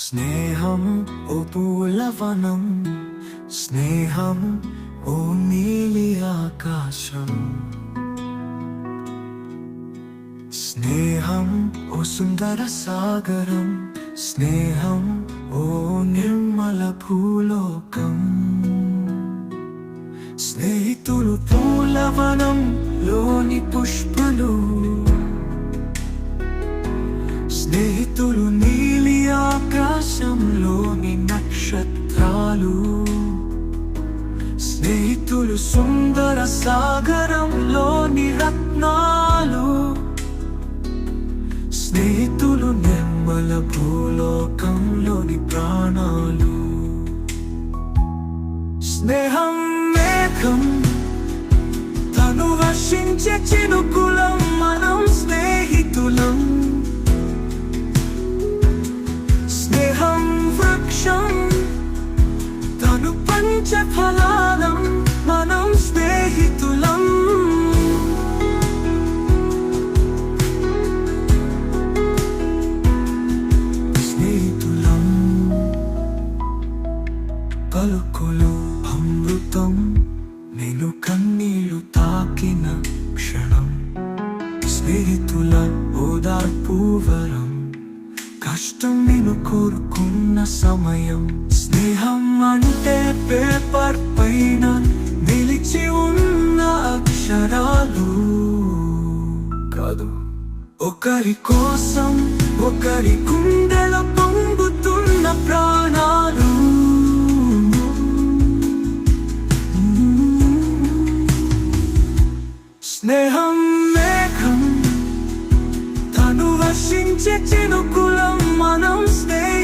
స్నేహం ఓ పూలవనం స్నేహం ఓ నీలి ఆకాశం. స్నేహం ఓ సుందర సాగరం స్నేహం ఓ నిర్మల భూలోకం. స్నేహితులు పూలవనం లోని పుష్పలు. స్నేహితులు నీలి ఆకాశం నక్షత్రాలు స్నేహితులు సుందర సాగరంలోని రత్నాలు స్నేహితులు నిర్మల భూలోకంలోని ప్రాణాలు. స్నేహం మేఘం తను వర్షించే చినుకు పంచ ఫలాలం మనం స్నేహితులం. స్నేహితులం పలుకులు అమృతం నేను కన్నీళ్ళు తాకిన క్షణం. స్నేహితుల ఓదార్పు వరం కష్టం నేను కోరుకున్న సమయం స్నేహం అంటే పేపర్ పైన నిలిచి ఉన్న అక్షరాలు. కాదు. ఒకరి కోసం ఒకరి గుండెల పొంగుతున్న ప్రాణాలు. స్నేహం మేఘం తను వర్షించే చినుకులం మనం స్నేహం